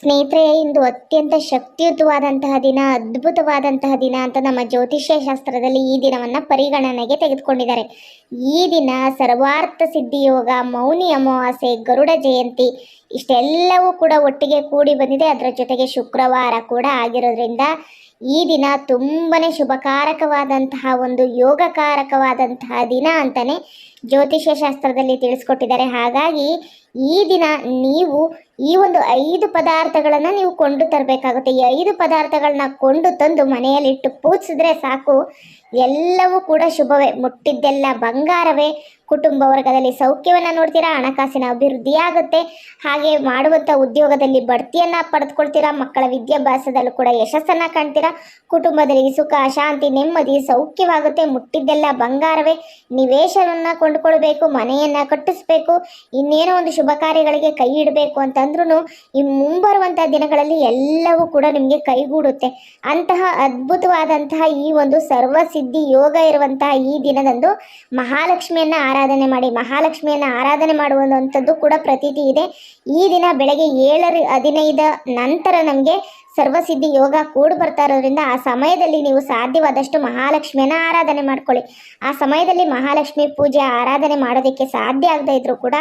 ಸ್ನೇಹಿತರೆ, ಇಂದು ಅತ್ಯಂತ ಶಕ್ತಿಯುತವಾದಂತಹ ದಿನ, ಅದ್ಭುತವಾದಂತಹ ದಿನ ಅಂತ ನಮ್ಮ ಜ್ಯೋತಿಷ್ಯ ಶಾಸ್ತ್ರದಲ್ಲಿ ಈ ದಿನವನ್ನ ಪರಿಗಣನೆಗೆ ತೆಗೆದುಕೊಂಡಿದ್ದಾರೆ. ಈ ದಿನ ಸರ್ವಾರ್ಥ ಸಿದ್ಧಿ ಯೋಗ, ಮೌನಿ ಅಮಾವಾಸ್ಯೆ, ಗರುಡ ಜಯಂತಿ, ಇಷ್ಟೆಲ್ಲವೂ ಕೂಡ ಒಟ್ಟಿಗೆ ಕೂಡಿ ಬಂದಿದೆ. ಅದರ ಜೊತೆಗೆ ಶುಕ್ರವಾರ ಕೂಡ ಆಗಿರೋದ್ರಿಂದ ಈ ದಿನ ತುಂಬಾ ಶುಭಕಾರಕವಾದಂತಹ ಒಂದು ಯೋಗಕಾರಕವಾದಂತಹ ದಿನ ಅಂತಲೇ ಜ್ಯೋತಿಷ್ಯ ಶಾಸ್ತ್ರದಲ್ಲಿ ತಿಳಿಸ್ಕೊಟ್ಟಿದ್ದಾರೆ. ಹಾಗಾಗಿ ಈ ದಿನ ನೀವು ಈ ಒಂದು ಐದು ಪದಾರ್ಥಗಳನ್ನು ನೀವು ಕೊಂಡು ತರಬೇಕಾಗುತ್ತೆ. ಈ ಐದು ಪದಾರ್ಥಗಳನ್ನ ಕೊಂಡು ತಂದು ಮನೆಯಲ್ಲಿಟ್ಟು ಪೂಜಿಸಿದ್ರೆ ಸಾಕು. ಎಲ್ಲವೂ ಕೂಡ ಶುಭವೇ. ಮುಟ್ಟಿದ್ದೆಲ್ಲ ಬಂಗಾರವೇ. ಕುಟುಂಬ ವರ್ಗದಲ್ಲಿ ಸೌಖ್ಯವನ್ನು ನೋಡ್ತೀರಾ, ಹಣಕಾಸಿನ ಅಭಿವೃದ್ಧಿ ಆಗುತ್ತೆ. ಹಾಗೆ ಮಾಡುವಂಥ ಉದ್ಯೋಗದಲ್ಲಿ ಬಡ್ತಿಯನ್ನು ಪಡೆದುಕೊಳ್ತೀರಾ, ಮಕ್ಕಳ ವಿದ್ಯಾಭ್ಯಾಸದಲ್ಲೂ ಕೂಡ ಯಶಸ್ಸನ್ನು ಕಾಣ್ತೀರಾ, ಕುಟುಂಬದಲ್ಲಿ ಸುಖ, ಶಾಂತಿ, ನೆಮ್ಮದಿ, ಸೌಖ್ಯವಾಗುತ್ತೆ. ಮುಟ್ಟಿದ್ದೆಲ್ಲ ಬಂಗಾರವೇ. ನಿವೇಶನವನ್ನು ಕೊಂಡುಕೊಳ್ಬೇಕು, ಮನೆಯನ್ನು ಕಟ್ಟಿಸ್ಬೇಕು. ಇನ್ನೇನೋ ಒಂದು ಶುಭ ಕಾರ್ಯಗಳಿಗೆ ಕೈ ಇಡಬೇಕು ಅಂತಂದ್ರೂ ಈ ಮುಂಬರುವಂತಹ ದಿನಗಳಲ್ಲಿ ಎಲ್ಲವೂ ಕೂಡ ನಿಮಗೆ ಕೈಗೂಡುತ್ತೆ. ಅಂತಹ ಅದ್ಭುತವಾದಂತಹ ಈ ಒಂದು ಸರ್ವಸಿದ್ಧಿ ಯೋಗ ಇರುವಂತಹ ಈ ದಿನದಂದು ಮಹಾಲಕ್ಷ್ಮಿಯನ್ನ ಆರಾಧನೆ ಮಾಡಿ, ಮಹಾಲಕ್ಷ್ಮಿಯನ್ನ ಆರಾಧನೆ ಮಾಡುವಂಥದ್ದು ಕೂಡ ಪ್ರತೀತಿ ಇದೆ. ಈ ದಿನ ಬೆಳಗ್ಗೆ ಏಳರ ಹದಿನೈದ ನಂತರ ನಮಗೆ ಸರ್ವಸಿದ್ಧಿ ಯೋಗ ಕೂಡಿ ಬರ್ತಾ ಇರೋದ್ರಿಂದ ಆ ಸಮಯದಲ್ಲಿ ನೀವು ಸಾಧ್ಯವಾದಷ್ಟು ಮಹಾಲಕ್ಷ್ಮಿಯನ್ನು ಆರಾಧನೆ ಮಾಡ್ಕೊಳ್ಳಿ. ಆ ಸಮಯದಲ್ಲಿ ಮಹಾಲಕ್ಷ್ಮಿ ಪೂಜೆ, ಆರಾಧನೆ ಮಾಡೋದಕ್ಕೆ ಸಾಧ್ಯ ಆಗದೇ ಇದ್ರೂ ಕೂಡ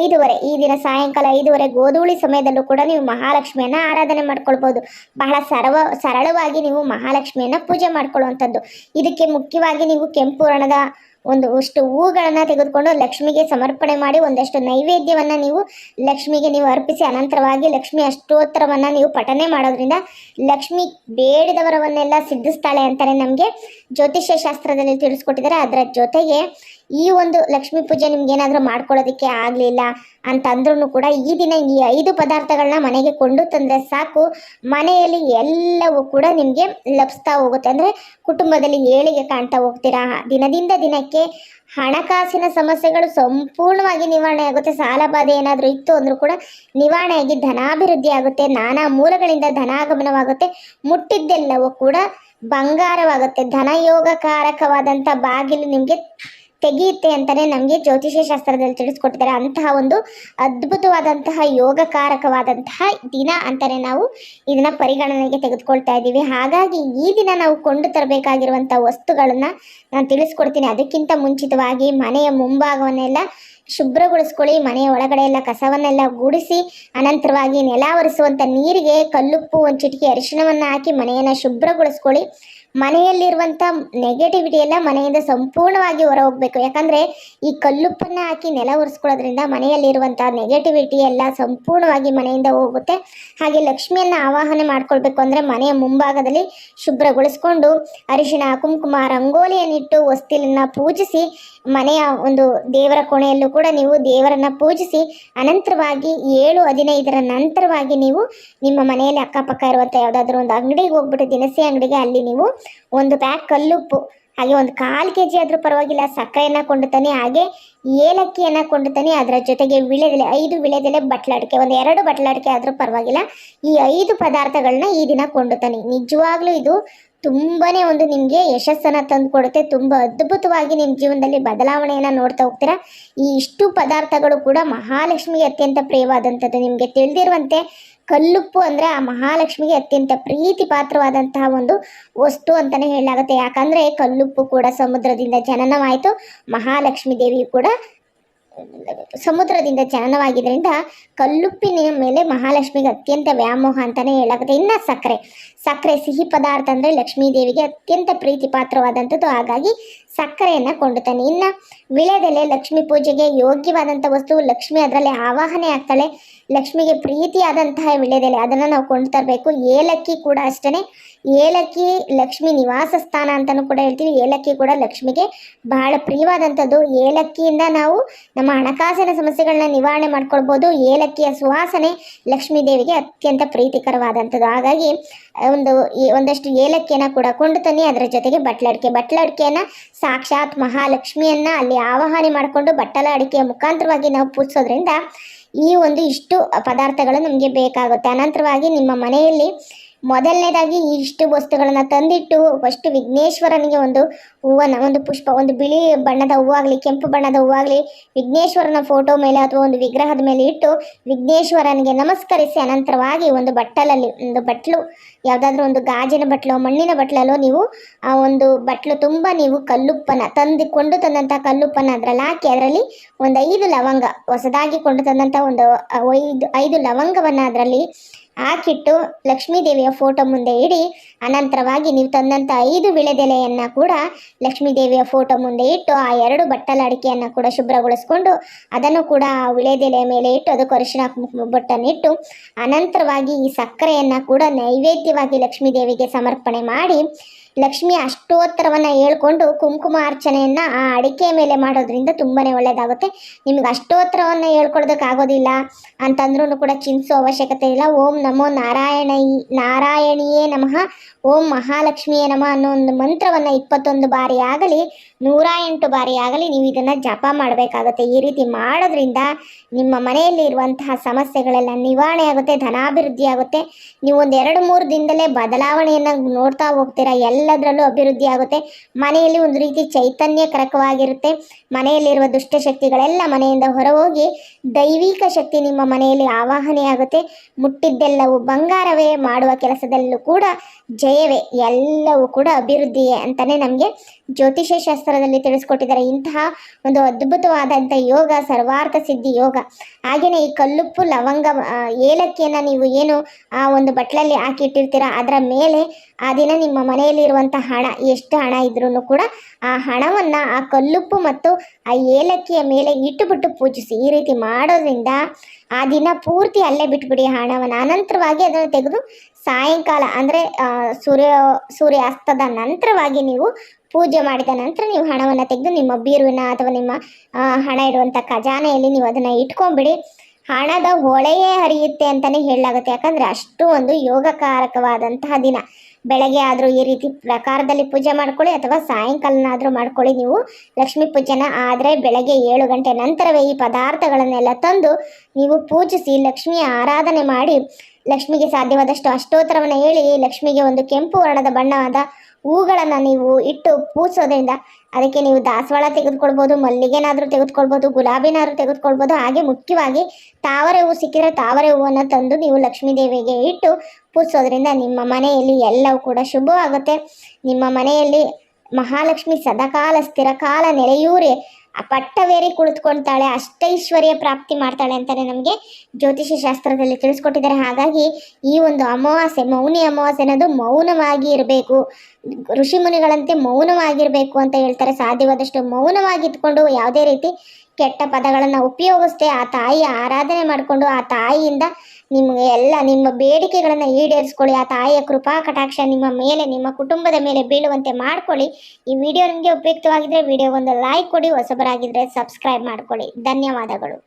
ಐದುವರೆ, ಈ ದಿನ ಸಾಯಂಕಾಲ ಐದುವರೆ ಗೋಧೂಳಿ ಸಮಯದಲ್ಲೂ ಕೂಡ ನೀವು ಮಹಾಲಕ್ಷ್ಮಿಯನ್ನು ಆರಾಧನೆ ಮಾಡ್ಕೊಳ್ಬೋದು. ಬಹಳ ಸರವ, ಸರಳವಾಗಿ ನೀವು ಮಹಾಲಕ್ಷ್ಮಿಯನ್ನು ಪೂಜೆ ಮಾಡ್ಕೊಳ್ಳುವಂಥದ್ದು. ಇದಕ್ಕೆ ಮುಖ್ಯವಾಗಿ ನೀವು ಕೆಂಪು ವರ್ಣದ ಒಂದು ಅಷ್ಟು ಹೂಗಳನ್ನು ತೆಗೆದುಕೊಂಡು ಲಕ್ಷ್ಮಿಗೆ ಸಮರ್ಪಣೆ ಮಾಡಿ ಒಂದಷ್ಟು ನೈವೇದ್ಯವನ್ನು ನೀವು ಲಕ್ಷ್ಮಿಗೆ ನೀವು ಅರ್ಪಿಸಿ ಅನಂತರವಾಗಿ ಲಕ್ಷ್ಮಿ ಅಷ್ಟೋತ್ತರವನ್ನು ನೀವು ಪಠನೆ ಮಾಡೋದ್ರಿಂದ ಲಕ್ಷ್ಮಿ ಬೇಡಿದವರವನ್ನೆಲ್ಲ ಸಿದ್ಧಿಸ್ತಾಳೆ ಅಂತಾನೆ ನಮಗೆ ಜ್ಯೋತಿಷ್ಯ ಶಾಸ್ತ್ರದಲ್ಲಿ ತಿಳಿಸ್ಕೊಟ್ಟಿದ್ದಾರೆ. ಅದರ ಜೊತೆಗೆ ಈ ಒಂದು ಲಕ್ಷ್ಮೀ ಪೂಜೆ ನಿಮ್ಗೇನಾದರೂ ಮಾಡ್ಕೊಳ್ಳೋದಕ್ಕೆ ಆಗಲಿಲ್ಲ ಅಂತಂದ್ರೂ ಕೂಡ ಈ ದಿನ ಈ ಐದು ಪದಾರ್ಥಗಳನ್ನ ಮನೆಗೆ ಕೊಂಡು ತಂದರೆ ಸಾಕು. ಮನೆಯಲ್ಲಿ ಎಲ್ಲವೂ ಕೂಡ ನಿಮಗೆ ಲಭಿಸ್ತಾ ಹೋಗುತ್ತೆ. ಅಂದರೆ ಕುಟುಂಬದಲ್ಲಿ ಏಳಿಗೆ ಕಾಣ್ತಾ ಹೋಗ್ತೀರಾ? ದಿನದಿಂದ ದಿನಕ್ಕೆ ಹಣಕಾಸಿನ ಸಮಸ್ಯೆಗಳು ಸಂಪೂರ್ಣವಾಗಿ ನಿವಾರಣೆ ಆಗುತ್ತೆ. ಸಾಲ ಬಾಧೆ ಏನಾದರೂ ಇತ್ತು ಅಂದರೂ ಕೂಡ ನಿವಾರಣೆಯಾಗಿ ಧನಾಭಿವೃದ್ಧಿ ಆಗುತ್ತೆ. ನಾನಾ ಮೂಲಗಳಿಂದ ಧನಾಗಮನವಾಗುತ್ತೆ. ಮುಟ್ಟಿದ್ದೆಲ್ಲವೂ ಕೂಡ ಬಂಗಾರವಾಗುತ್ತೆ. ಧನಯೋಗಕಾರಕವಾದಂಥ ಬಾಗಿಲು ನಿಮಗೆ ತೆಗೆಯುತ್ತೆ ಅಂತಾನೆ ನಮಗೆ ಜ್ಯೋತಿಷ್ಯ ಶಾಸ್ತ್ರದಲ್ಲಿ ತಿಳಿಸ್ಕೊಟ್ಟಿದ್ದಾರೆ. ಅಂತಹ ಒಂದು ಅದ್ಭುತವಾದಂತಹ ಯೋಗಕಾರಕವಾದಂತಹ ದಿನ ಅಂತಾನೆ ನಾವು ಇದನ್ನ ಪರಿಗಣನೆಗೆ ತೆಗೆದುಕೊಳ್ತಾ ಇದ್ದೀವಿ. ಹಾಗಾಗಿ ಈ ದಿನ ನಾವು ಕೊಂಡು ತರಬೇಕಾಗಿರುವಂಥ ವಸ್ತುಗಳನ್ನ ನಾನು ತಿಳಿಸ್ಕೊಡ್ತೀನಿ. ಅದಕ್ಕಿಂತ ಮುಂಚಿತವಾಗಿ ಮನೆಯ ಮುಂಭಾಗವನ್ನೆಲ್ಲ ಶುಭ್ರಗೊಳಿಸ್ಕೊಳ್ಳಿ. ಮನೆಯ ಒಳಗಡೆ ಎಲ್ಲ ಕಸವನ್ನೆಲ್ಲ ಗುಡಿಸಿ, ಅನಂತರವಾಗಿ ನೆಲ ಒರೆಸುವಂಥ ನೀರಿಗೆ ಕಲ್ಲುಪ್ಪು, ಒಂದು ಚಿಟಿಕೆ ಅರಿಶಿಣವನ್ನು ಹಾಕಿ ಮನೆಯನ್ನು ಶುಭ್ರಗೊಳಿಸ್ಕೊಳ್ಳಿ. ಮನೆಯಲ್ಲಿರುವಂಥ ನೆಗೆಟಿವಿಟಿ ಎಲ್ಲ ಮನೆಯಿಂದ ಸಂಪೂರ್ಣವಾಗಿ ಹೊರ ಹೋಗಬೇಕು ಯಾಕಂದರೆ ಈ ಕಲ್ಲುಪ್ಪನ್ನು ಹಾಕಿ ನೆಲ ಒರೆಸ್ಕೊಳ್ಳೋದ್ರಿಂದ ಮನೆಯಲ್ಲಿರುವಂಥ ನೆಗೆಟಿವಿಟಿ ಎಲ್ಲ ಸಂಪೂರ್ಣವಾಗಿ ಮನೆಯಿಂದ ಹೋಗುತ್ತೆ. ಹಾಗೆ ಲಕ್ಷ್ಮಿಯನ್ನು ಆವಾಹನೆ ಮಾಡಿಕೊಳ್ಬೇಕು ಅಂದರೆ ಮನೆಯ ಮುಂಭಾಗದಲ್ಲಿ ಶುಭ್ರಗೊಳಿಸ್ಕೊಂಡು ಅರಿಶಿಣ, ಕುಂಕುಮ ರಂಗೋಲಿಯನ್ನಿಟ್ಟು ವಸ್ತಿಲನ್ನು ಪೂಜಿಸಿ ಮನೆಯ ಒಂದು ದೇವರ ಕೋಣೆಯಲ್ಲೂ ಕೂಡ ನೀವು ದೇವರನ್ನು ಪೂಜಿಸಿ ಅನಂತರವಾಗಿ ಏಳು ಹದಿನೈದರ ನಂತರವಾಗಿ ನೀವು ನಿಮ್ಮ ಮನೆಯಲ್ಲಿ ಅಕ್ಕಪಕ್ಕ ಇರುವಂಥ ಯಾವುದಾದ್ರೂ ಒಂದು ಅಂಗಡಿಗೆ ಹೋಗ್ಬಿಟ್ಟು ದಿನಸಿ ಅಂಗಡಿಗೆ ಅಲ್ಲಿ ನೀವು ಒಂದು ಪ್ಯಾಕ್ ಕಲ್ಲುಪ್ಪು ಹಾಗೆ ಒಂದು ಕಾಲು ಕೆ ಜಿ ಆದರೂ ಪರವಾಗಿಲ್ಲ, ಸಕ್ಕರೆಯನ್ನು ಕೊಂಡುತ್ತಾನೆ, ಹಾಗೆ ಏಲಕ್ಕಿಯನ್ನು ಕೊಂಡುತ್ತಾನೆ. ಅದರ ಜೊತೆಗೆ ವಿಳೆದೆಲೆ, ಐದು ವಿಳೆದೆಲೆ ಬಟ್ಲಾಡಿಕೆ ಒಂದು ಎರಡು ಬಟ್ಲಾಡಿಕೆ ಆದರೂ ಪರವಾಗಿಲ್ಲ, ಈ ಐದು ಪದಾರ್ಥಗಳನ್ನ ಈ ದಿನ ಕೊಂಡುತ್ತಾನೆ. ನಿಜವಾಗ್ಲೂ ಇದು ತುಂಬಾ ಒಂದು ನಿಮಗೆ ಯಶಸ್ಸನ್ನು ತಂದು ಕೊಡುತ್ತೆ ತುಂಬ ಅದ್ಭುತವಾಗಿ ನಿಮ್ಮ ಜೀವನದಲ್ಲಿ ಬದಲಾವಣೆಯನ್ನು ನೋಡ್ತಾ ಹೋಗ್ತೀರಾ. ಈ ಇಷ್ಟು ಪದಾರ್ಥಗಳು ಕೂಡ ಮಹಾಲಕ್ಷ್ಮಿಗೆ ಅತ್ಯಂತ ಪ್ರಿಯವಾದಂಥದ್ದು. ನಿಮಗೆ ತಿಳಿದಿರುವಂತೆ ಕಲ್ಲುಪ್ಪು ಅಂದರೆ ಆ ಮಹಾಲಕ್ಷ್ಮಿಗೆ ಅತ್ಯಂತ ಪ್ರೀತಿ ಪಾತ್ರವಾದಂತಹ ಒಂದು ವಸ್ತು ಅಂತಲೇ ಹೇಳಲಾಗುತ್ತೆ. ಯಾಕಂದರೆ ಕಲ್ಲುಪ್ಪು ಕೂಡ ಸಮುದ್ರದಿಂದ ಜನನವಾಯಿತು. ಮಹಾಲಕ್ಷ್ಮಿ ದೇವಿಯು ಕೂಡ ಸಮುದ್ರದಿಂದ ಚಲನವಾಗಿದ್ದರಿಂದ ಕಲ್ಲುಪ್ಪಿನ ಮೇಲೆ ಮಹಾಲಕ್ಷ್ಮಿಗೆ ಅತ್ಯಂತ ವ್ಯಾಮೋಹ ಅಂತಲೇ ಹೇಳಾಗುತ್ತೆ ಇನ್ನು ಸಕ್ಕರೆ. ಸಕ್ಕರೆ ಸಿಹಿ ಪದಾರ್ಥ ಅಂದರೆ ಲಕ್ಷ್ಮೀ ದೇವಿಗೆ ಅತ್ಯಂತ ಪ್ರೀತಿ ಪಾತ್ರವಾದಂಥದ್ದು ಹಾಗಾಗಿ ಸಕ್ಕರೆಯನ್ನು ಕೊಂಡುತ್ತಾನೆ. ತಾನೆ ಇನ್ನು ವಿಳೆದೆಲೆ ಲಕ್ಷ್ಮೀ ಪೂಜೆಗೆ ಯೋಗ್ಯವಾದಂಥ ವಸ್ತು ಲಕ್ಷ್ಮಿ ಅದರಲ್ಲಿ ಆವಾಹನೆ ಆಗ್ತಾಳೆ. ಲಕ್ಷ್ಮಿಗೆ ಪ್ರೀತಿಯಾದಂತಹ ವಿಳೆದೆಲೆ ಅದನ್ನು ನಾವು ಕೊಂಡು ತರಬೇಕು. ಏಲಕ್ಕಿ ಕೂಡ ಅಷ್ಟೇ ಏಲಕ್ಕಿ ಲಕ್ಷ್ಮಿ ನಿವಾಸ ಸ್ಥಾನ ಅಂತಲೂ ಕೂಡ ಹೇಳ್ತೀವಿ. ಏಲಕ್ಕಿ ಕೂಡ ಲಕ್ಷ್ಮಿಗೆ ಬಹಳ ಪ್ರಿಯವಾದಂಥದ್ದು. ಏಲಕ್ಕಿಯಿಂದ ನಾವು ನಮ್ಮ ಹಣಕಾಸಿನ ಸಮಸ್ಯೆಗಳನ್ನ ನಿವಾರಣೆ ಮಾಡ್ಕೊಳ್ಬೋದು. ಏಲಕ್ಕಿಯ ಸುವಾಸನೆ ಲಕ್ಷ್ಮೀ ದೇವಿಗೆ ಅತ್ಯಂತ ಪ್ರೀತಿಕರವಾದಂಥದ್ದು. ಹಾಗಾಗಿ, ಒಂದು ಒಂದಷ್ಟು ಏಲಕ್ಕಿಯನ್ನು ಕೂಡ ಕೊಂಡು ತನ್ನಿ, ಅದರ ಜೊತೆಗೆ ಬಟ್ಲಡಿಕೆ. ಬಟ್ಲಡಿಕೆಯನ್ನು ಸಾಕ್ಷಾತ್ ಮಹಾಲಕ್ಷ್ಮಿಯನ್ನು ಅಲ್ಲಿ ಆವಾಹನೆ ಮಾಡಿಕೊಂಡು ಬಟ್ಟಲ ಅಡಿಕೆಯ ಮುಖಾಂತರವಾಗಿ ನಾವು ಪೂಜಿಸೋದ್ರಿಂದ ಈ ಒಂದು ಇಷ್ಟು ಪದಾರ್ಥಗಳು ನಮಗೆ ಬೇಕಾಗುತ್ತೆ. ಅನಂತರವಾಗಿ ನಿಮ್ಮ ಮನೆಯಲ್ಲಿ ಮೊದಲನೇದಾಗಿ ಇಷ್ಟು ವಸ್ತುಗಳನ್ನು ತಂದಿಟ್ಟು ಫಸ್ಟ್ ವಿಘ್ನೇಶ್ವರನಿಗೆ ಒಂದು ಹೂವನ್ನು, ಒಂದು ಪುಷ್ಪ, ಒಂದು ಬಿಳಿ ಬಣ್ಣದ ಹೂವಾಗಲಿ, ಕೆಂಪು ಬಣ್ಣದ ಹೂವಾಗಲಿ ವಿಘ್ನೇಶ್ವರನ ಫೋಟೋ ಮೇಲೆ ಅಥವಾ ಒಂದು ವಿಗ್ರಹದ ಮೇಲೆ ಇಟ್ಟು ವಿಘ್ನೇಶ್ವರನಿಗೆ ನಮಸ್ಕರಿಸಿ ಅನಂತರವಾಗಿ ಒಂದು ಬಟ್ಟಲಲ್ಲಿ, ಒಂದು ಬಟ್ಲು, ಯಾವುದಾದ್ರೂ ಒಂದು ಗಾಜಿನ ಬಟ್ಲು, ಮಣ್ಣಿನ ಬಟ್ಲಲ್ಲೋ ನೀವು ಆ ಒಂದು ಬಟ್ಲು ತುಂಬ ನೀವು ಕಲ್ಲುಪ್ಪನ ತಂದುಕೊಂಡು ತಂದಂಥ ಕಲ್ಲುಪ್ಪನ ಅದರಲ್ಲಿ ಹಾಕಿ ಅದರಲ್ಲಿ ಒಂದು ಐದು ಲವಂಗ, ಹೊಸದಾಗಿ ಕೊಂಡು ತಂದಂಥ ಒಂದು ಐದು ಐದು ಲವಂಗವನ್ನು ಅದರಲ್ಲಿ ಹಾಕಿಟ್ಟು ಲಕ್ಷ್ಮೀದೇವಿಯ ಫೋಟೋ ಮುಂದೆ ಇಡಿ, ಅನಂತರವಾಗಿ ನೀವು ತಂದಂಥ ಐದು ವಿಳೆದೆಲೆಯನ್ನು ಕೂಡ ಲಕ್ಷ್ಮೀ ದೇವಿಯ ಫೋಟೋ ಮುಂದೆ ಇಟ್ಟು, ಆ ಎರಡು ಬಟ್ಟಲ ಅಡಿಕೆಯನ್ನು ಕೂಡ ಶುಭ್ರಗೊಳಿಸ್ಕೊಂಡು ಅದನ್ನು ಕೂಡ ಆ ವಿಳೆದೆಲೆಯ ಮೇಲೆ ಇಟ್ಟು ಅದಕ್ಕೆ ಬಟ್ಟನ್ನು ಇಟ್ಟು, ಅನಂತರವಾಗಿ ಈ ಸಕ್ಕರೆಯನ್ನು ಕೂಡ ನೈವೇದ್ಯವಾಗಿ ಲಕ್ಷ್ಮೀದೇವಿಗೆ ಸಮರ್ಪಣೆ ಮಾಡಿ ಲಕ್ಷ್ಮಿ ಅಷ್ಟೋತ್ತರವನ್ನು ಹೇಳ್ಕೊಂಡು ಕುಂಕುಮ ಅರ್ಚನೆಯನ್ನು ಆ ಅಡಿಕೆ ಮೇಲೆ ಮಾಡೋದ್ರಿಂದ ತುಂಬಾ ಒಳ್ಳೆಯದಾಗುತ್ತೆ ನಿಮ್ಗೆ ಅಷ್ಟೋತ್ತರವನ್ನು ಹೇಳ್ಕೊಡೋದಕ್ಕಾಗೋದಿಲ್ಲ ಅಂತಂದ್ರೂ ಕೂಡ ಚಿಂತಿಸೋ ಅವಶ್ಯಕತೆ ಇಲ್ಲ. ಓಂ ನಮೋ ನಾರಾಯಣ, ನಾರಾಯಣಿಯೇ ನಮಃ, ಓಂ ಮಹಾಲಕ್ಷ್ಮಿಯೇ ನಮಃ ಅನ್ನೋ ಒಂದು ಮಂತ್ರವನ್ನು ಇಪ್ಪತ್ತೊಂದು ಬಾರಿ ಆಗಲಿ ನೂರ ಎಂಟು ಬಾರಿ ಆಗಲಿ ನೀವು ಇದನ್ನು ಜಪ ಮಾಡಬೇಕಾಗುತ್ತೆ. ಈ ರೀತಿ ಮಾಡೋದ್ರಿಂದ ನಿಮ್ಮ ಮನೆಯಲ್ಲಿ ಇರುವಂತಹ ಸಮಸ್ಯೆಗಳೆಲ್ಲ ನಿವಾರಣೆ ಆಗುತ್ತೆ, ಧನಾಭಿವೃದ್ಧಿ ಆಗುತ್ತೆ. ನೀವು ಒಂದು ಎರಡು ಮೂರು ದಿನದಲ್ಲೇ ಬದಲಾವಣೆಯನ್ನು ನೋಡ್ತಾ ಹೋಗ್ತೀರಾ, ಎಲ್ಲದರಲ್ಲೂ ಅಭಿವೃದ್ಧಿ ಆಗುತ್ತೆ. ಮನೆಯಲ್ಲಿ ಒಂದು ರೀತಿ ಚೈತನ್ಯಕರಕವಾಗಿರುತ್ತೆ. ಮನೆಯಲ್ಲಿರುವ ದುಷ್ಟಶಕ್ತಿಗಳೆಲ್ಲ ಮನೆಯಿಂದ ಹೊರಹೋಗಿ ದೈವಿಕ ಶಕ್ತಿ ನಿಮ್ಮ ಮನೆಯಲ್ಲಿ ಆವಾಹನೆ ಆಗುತ್ತೆ. ಮುಟ್ಟಿದ್ದೆಲ್ಲವೂ ಬಂಗಾರವೇ ಮಾಡುವ ಕೆಲಸದಲ್ಲೂ ಕೂಡ ಜಯವೇ, ಎಲ್ಲವೂ ಕೂಡ ಅಭಿವೃದ್ಧಿಯೇ ಅಂತಲೇ ನಮಗೆ ಜ್ಯೋತಿಷ್ಯ ಶಾಸ್ತ್ರದಲ್ಲಿ ತಿಳಿಸ್ಕೊಟ್ಟಿದ್ದಾರೆ. ಇಂತಹ ಒಂದು ಅದ್ಭುತವಾದಂಥ ಯೋಗ, ಸರ್ವಾರ್ಥ ಸಿದ್ಧಿ ಯೋಗ. ಹಾಗೆಯೇ ಈ ಕಲ್ಲುಪ್ಪು ಲವಂಗ ಏಲಕ್ಕಿಯನ್ನು ನೀವು ಏನು, ಆ ಒಂದು ಬಟ್ಲಲ್ಲಿ ಹಾಕಿ ಇಟ್ಟಿರ್ತೀರ, ಅದರ ಮೇಲೆ ಆ ದಿನ ನಿಮ್ಮ ಮನೆಯಲ್ಲಿರುವಂಥ ಹಣ, ಎಷ್ಟು ಹಣ ಇದ್ರೂ ಕೂಡ ಆ ಹಣವನ್ನು ಆ ಕಲ್ಲುಪ್ಪು ಮತ್ತು ಆ ಏಲಕ್ಕಿಯ ಮೇಲೆ ಇಟ್ಟುಬಿಟ್ಟು ಪೂಜಿಸಿ. ಈ ರೀತಿ ಮಾಡೋದ್ರಿಂದ ಆ ದಿನ ಪೂರ್ತಿ ಅಲ್ಲೇ ಬಿಟ್ಬಿಡಿ ಹಣವನ್ನು. ಅನಂತರವಾಗಿ ಅದನ್ನು ತೆಗೆದು ಸಾಯಂಕಾಲ, ಅಂದರೆ ಸೂರ್ಯ, ಸೂರ್ಯಾಸ್ತದ ನಂತರವಾಗಿ ನೀವು ಪೂಜೆ ಮಾಡಿದ ನಂತರ ನೀವು ಹಣವನ್ನು ತೆಗೆದು ನಿಮ್ಮ ಬೀರುವಿನ ಅಥವಾ ನಿಮ್ಮ ಹಣ ಇಡುವಂಥ ಖಜಾನೆಯಲ್ಲಿ ನೀವು ಅದನ್ನು ಇಟ್ಕೊಂಡ್ಬಿಡಿ ಹಣದ ಹೊಳೆಯೇ ಹರಿಯುತ್ತೆ ಅಂತಲೇ ಹೇಳಲಾಗುತ್ತೆ. ಯಾಕಂದರೆ ಅಷ್ಟು ಒಂದು ಯೋಗಕಾರಕವಾದಂತಹ ದಿನ. ಬೆಳಗ್ಗೆ ಆದರೂ ಈ ರೀತಿ ಪ್ರಕಾರದಲ್ಲಿ ಪೂಜೆ ಮಾಡ್ಕೊಳ್ಳಿ ಅಥವಾ ಸಾಯಂಕಾಲನಾದರೂ ಮಾಡ್ಕೊಳ್ಳಿ ನೀವು ಲಕ್ಷ್ಮೀ ಪೂಜೆನ. ಆದರೆ ಬೆಳಗ್ಗೆ ಏಳು ಗಂಟೆ ನಂತರವೇ ಈ ಪದಾರ್ಥಗಳನ್ನೆಲ್ಲ ತಂದು ನೀವು ಪೂಜಿಸಿ ಲಕ್ಷ್ಮಿಯ ಆರಾಧನೆ ಮಾಡಿ, ಲಕ್ಷ್ಮಿಗೆ ಸಾಧ್ಯವಾದಷ್ಟು ಅಷ್ಟೋತ್ತರವನ್ನು ಹೇಳಿ ಲಕ್ಷ್ಮಿಗೆ ಒಂದು ಕೆಂಪು ವರ್ಣದ ಬಣ್ಣವಾದ ಹೂಗಳನ್ನು ನೀವು ಇಟ್ಟು ಪೂಜಿಸೋದ್ರಿಂದ ಅದಕ್ಕೆ ನೀವು ದಾಸವಾಳ ತೆಗೆದುಕೊಳ್ಬೋದು, ಮಲ್ಲಿಗೆನಾದರೂ ತೆಗೆದುಕೊಳ್ಬೋದು, ಗುಲಾಬಿನಾದ್ರೂ ತೆಗೆದುಕೊಳ್ಬೋದು, ಹಾಗೆ ಮುಖ್ಯವಾಗಿ ತಾವರೆ ಹೂವು ಸಿಕ್ಕಿದ್ರೆ ತಾವರೆ ಹೂವನ್ನು ತಂದು ನೀವು ಲಕ್ಷ್ಮೀ ದೇವಿಗೆ ಇಟ್ಟು ಪೂಜಿಸೋದ್ರಿಂದ ನಿಮ್ಮ ಮನೆಯಲ್ಲಿ ಎಲ್ಲವೂ ಕೂಡ ಶುಭವಾಗುತ್ತೆ. ನಿಮ್ಮ ಮನೆಯಲ್ಲಿ ಮಹಾಲಕ್ಷ್ಮಿ ಸದಾಕಾಲ ಸ್ಥಿರಕಾಲ ನೆಲೆಯೂರಿ ಪಟ್ಟವೇರಿ ಕುಳಿತುಕೊಳ್ತಾಳೆ ಅಷ್ಟೈಶ್ವರ್ಯ ಪ್ರಾಪ್ತಿ ಮಾಡ್ತಾಳೆ ಅಂತಾನೆ ನಮಗೆ ಜ್ಯೋತಿಷ್ಯ ಶಾಸ್ತ್ರದಲ್ಲಿ ತಿಳಿಸ್ಕೊಟ್ಟಿದ್ದಾರೆ. ಹಾಗಾಗಿ ಈ ಒಂದು ಅಮಾವಾಸ್ಯೆ, ಮೌನಿ ಅಮಾವಾಸ್ಯೆ ಅನ್ನೋದು ಮೌನವಾಗಿ ಇರಬೇಕು. ಋಷಿ ಮುನಿಗಳಂತೆ ಮೌನವಾಗಿರಬೇಕು ಅಂತ ಹೇಳ್ತಾರೆ. ಸಾಧ್ಯವಾದಷ್ಟು ಮೌನವಾಗಿ ಇದ್ಕೊಂಡು ಯಾವುದೇ ರೀತಿ ಕೆಟ್ಟ ಪದಗಳನ್ನು ಉಪಯೋಗಿಸ್ದೆ ಆ ತಾಯಿಯ ಆರಾಧನೆ ಮಾಡಿಕೊಂಡು ಆ ತಾಯಿಯಿಂದ ನಿಮಗೆ ಎಲ್ಲ ನಿಮ್ಮ ಬೇಡಿಕೆಗಳನ್ನು ಈಡೇರಿಸ್ಕೊಳ್ಳಿ. ಆ ತಾಯಿಯ ಕೃಪಾ ಕಟಾಕ್ಷ ನಿಮ್ಮ ಮೇಲೆ, ನಿಮ್ಮ ಕುಟುಂಬದ ಮೇಲೆ ಬೀಳುವಂತೆ ಮಾಡ್ಕೊಳ್ಳಿ. ಈ ವಿಡಿಯೋ ನಿಮಗೆ ಉಪಯುಕ್ತವಾಗಿದ್ದರೆ ವಿಡಿಯೋಗೊಂದು ಲೈಕ್ ಕೊಡಿ ಹೊಸಬರಾಗಿದ್ದರೆ ಸಬ್ಸ್ಕ್ರೈಬ್ ಮಾಡ್ಕೊಳ್ಳಿ. ಧನ್ಯವಾದಗಳು.